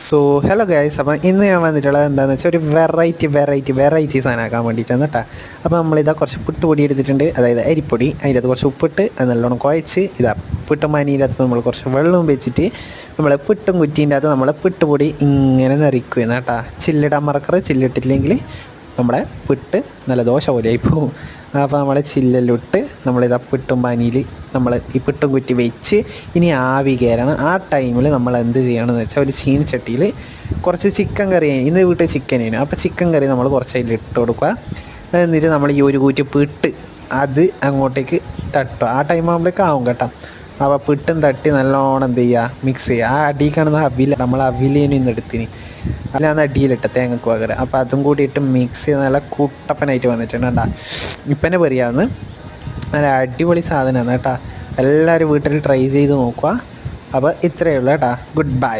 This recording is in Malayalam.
സോ ഹലോ ഗൈസ് അപ്പം ഇന്ന് ഞാൻ വന്നിട്ടുള്ളത് എന്താണെന്ന് വെച്ചാൽ ഒരു വെറൈറ്റി വെറൈറ്റി വെറൈറ്റി സാധനമാക്കാൻ വേണ്ടിയിട്ടാണ് കേട്ടോ അപ്പോൾ നമ്മളിതാ കുറച്ച് പുട്ടുപൊടി എടുത്തിട്ടുണ്ട്. അതായത് അരിപ്പൊടി. അതിന്റെ അകത്ത് കുറച്ച് ഉപ്പിട്ട് അത് നല്ലോണം കുഴച്ച് ഇതാ പുട്ടും മനീനകത്ത് നമ്മൾ കുറച്ച് വെള്ളവും വെച്ചിട്ട് നമ്മൾ പുട്ടും കുറ്റീന്റെ അകത്ത് നമ്മൾ പുട്ടുപൊടി ഇങ്ങനെ നിറയ്ക്കുകയാണ് കേട്ടോ ചില്ലിടാൻ മറക്കറ് ചില്ലിട്ടില്ലെങ്കിൽ നമ്മുടെ പുട്ട് നല്ല ദോശ പോലെയായി പോകും. അപ്പോൾ നമ്മളെ ചില്ലിലിട്ട് നമ്മളിതാ പുട്ടും പനിയിൽ നമ്മൾ ഈ പിട്ടും കുറ്റി വെച്ച് ഇനി ആവി കയറണം. ആ ടൈമിൽ നമ്മൾ എന്ത് ചെയ്യണമെന്ന് വെച്ചാൽ ഒരു ചീനിച്ചട്ടിയിൽ കുറച്ച് ചിക്കൻ കറി ഇന്ന് വീട്ടിൽ ചിക്കനേനു അപ്പോൾ ചിക്കൻ കറി നമ്മൾ കുറച്ച് അതിൽ ഇട്ട് കൊടുക്കുക. എന്നിട്ട് നമ്മൾ ഈ ഒരു കൂറ്റി പിട്ട് അത് അങ്ങോട്ടേക്ക് തട്ടുക. ആ ടൈം ആകുമ്പോഴേക്കും ആവും കേട്ടോ. അപ്പോൾ പിട്ടും തട്ടി നല്ലോണം എന്ത് ചെയ്യുക മിക്സ് ചെയ്യുക. ആ അടി കാണുന്ന അവിൽ നമ്മൾ അവിലേനും ഇന്ന് എടുത്തിന്. അല്ലാന്ന് അടിയിലിട്ട തേങ്ങക്ക് പകരം. അപ്പോൾ അതും കൂടി ഇട്ട് മിക്സ് ചെയ്ത് നല്ല കൂട്ടപ്പനായിട്ട് വന്നിട്ടുണ്ട് കേട്ടോ. ഇപ്പനെ പറയാമെന്ന് നല്ല അടിപൊളി സാധനമാണ് കേട്ടോ. എല്ലാവരും വീട്ടിൽ ട്രൈ ചെയ്ത് നോക്കുക. അപ്പോൾ ഇത്രയേ ഉള്ളൂ കേട്ടോ. Good bye